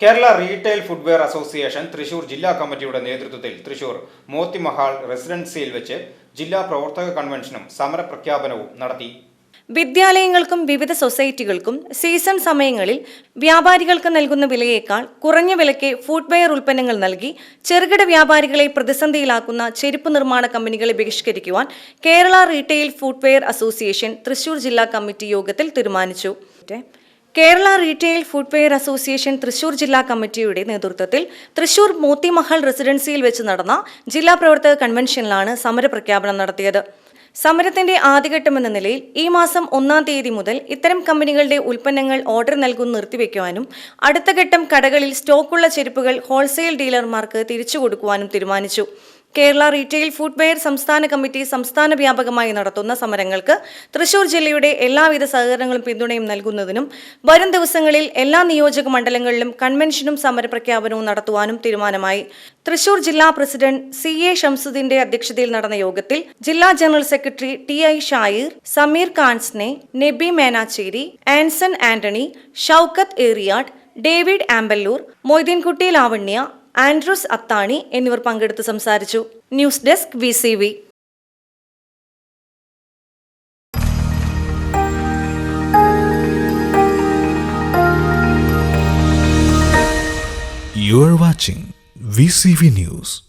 Kerala retail footwear association Thrissur ജില്ലാ കമ്മിറ്റിയുടെ നേതൃത്വത്തിൽ തൃശൂർ മോത്തിമഹാൾ റെസിഡൻസിയിൽ വെച്ച് ജില്ലാ പ്രവർത്തക കൺവെൻഷനും സമരപ്രഖ്യാപനവും നടത്തി. വിദ്യാലയങ്ങൾക്കും വിവിധ സൊസൈറ്റികൾക്കും സീസൺ സമയങ്ങളിൽ വ്യാപാരികൾക്ക് നൽകുന്ന വിലയേക്കാൾ കുറഞ്ഞ വിലയ്ക്ക് ഫുഡ്വെയർ ഉൽപ്പന്നങ്ങൾ നൽകി ചെറുകിട വ്യാപാരികളെ പ്രതിസന്ധിയിലാക്കുന്ന ചെരുപ്പ് നിർമ്മാണ കമ്പനികളെ ബഹിഷ്കരിക്കുവാൻ Kerala retail footwear association Thrissur ജില്ലാ കമ്മിറ്റി യോഗത്തിൽ തീരുമാനിച്ചു. Kerala retail footwear association Thrissur ജില്ലാ കമ്മിറ്റിയുടെ നേതൃത്വത്തിൽ തൃശൂർ മോത്തിമഹൽ റെസിഡൻസിയിൽ വെച്ച് നടന്ന ജില്ലാ പ്രവർത്തക കൺവെൻഷനിലാണ് സമരപ്രഖ്യാപനം നടത്തിയത്. സമരത്തിന്റെ ആദ്യഘട്ടമെന്ന നിലയിൽ ഈ മാസം ഒന്നാം തീയതി മുതൽ ഇത്തരം കമ്പനികളുടെ ഉൽപ്പന്നങ്ങൾ ഓർഡർ നൽകുന്ന നിർത്തിവെക്കുവാനും അടുത്ത ഘട്ടം കടകളിൽ സ്റ്റോക്കുള്ള ചെരുപ്പുകൾ ഹോൾസെയിൽ ഡീലർമാർക്ക് തിരിച്ചു കൊടുക്കുവാനും തീരുമാനിച്ചു. കേരള റീറ്റെയിൽ ഫുഡ്വെയർ സംസ്ഥാന കമ്മിറ്റി സംസ്ഥാന വ്യാപകമായി നടത്തുന്ന സമരങ്ങൾക്ക് തൃശൂർ ജില്ലയുടെ എല്ലാവിധ സഹകരണങ്ങളും പിന്തുണയും നൽകുന്നതിനും വരും ദിവസങ്ങളിൽ എല്ലാ നിയോജക മണ്ഡലങ്ങളിലും കൺവെൻഷനും സമരപ്രഖ്യാപനവും നടത്തുവാനും തീരുമാനമായി. തൃശൂർ ജില്ലാ പ്രസിഡന്റ് സി എ ഷംസുദ്ദീന്റെ അധ്യക്ഷതയിൽ നടന്ന യോഗത്തിൽ ജില്ലാ general secretary T I Shayir Sameer കാൻസ്നെ നെബി Menachery Anson Antony Shoukath Eriyad David Amballoor Moideenkutty Lavanya Andrews Athani എന്നിവർ പങ്കെടുത്ത് സംസാരിച്ചു ന്യൂസ് ഡെസ്ക് വി You are watching VCV News.